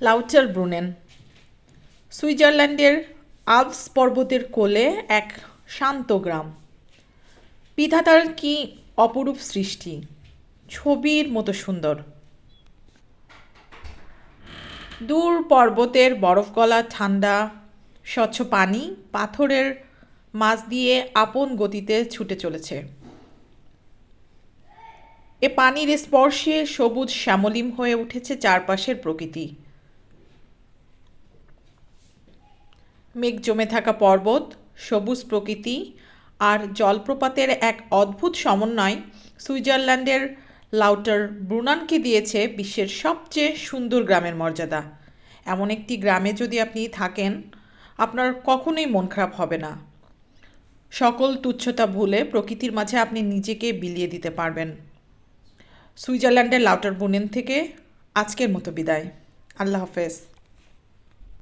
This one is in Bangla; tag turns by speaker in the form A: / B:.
A: লাউচার ব্রুনেন। সুইজারল্যান্ডের আলপস পর্বতের কোলে এক শান্ত গ্রাম। বিধাতার কি অপরূপ সৃষ্টি? ছবির মতো সুন্দর। দূর পর্বতের বরফ গলা ঠান্ডা, স্বচ্ছ পানি পাথরের মাছ দিয়ে আপন গতিতে ছুটে চলেছে। এ পানির স্পর্শে সবুজ শ্যামলিম হয়ে উঠেছে চারপাশের প্রকৃতি। মেঘ জমে থাকা পর্বত, সবুজ প্রকৃতি আর জলপ্রপাতের এক অদ্ভুত সমন্বয় সুইজারল্যান্ডের লাউটার ব্রুনানকে দিয়েছে বিশ্বের সবচেয়ে সুন্দর গ্রামের মর্যাদা। এমন একটি গ্রামে যদি আপনি থাকেন, আপনার কখনোই মন খারাপ হবে না। সকল তুচ্ছতা ভুলে প্রকৃতির মাঝে আপনি নিজেকে বিলিয়ে দিতে পারবেন। সুইজারল্যান্ডের লাউটার বুনেন থেকে আজকের মতো বিদায়। আল্লাহ হাফেজ।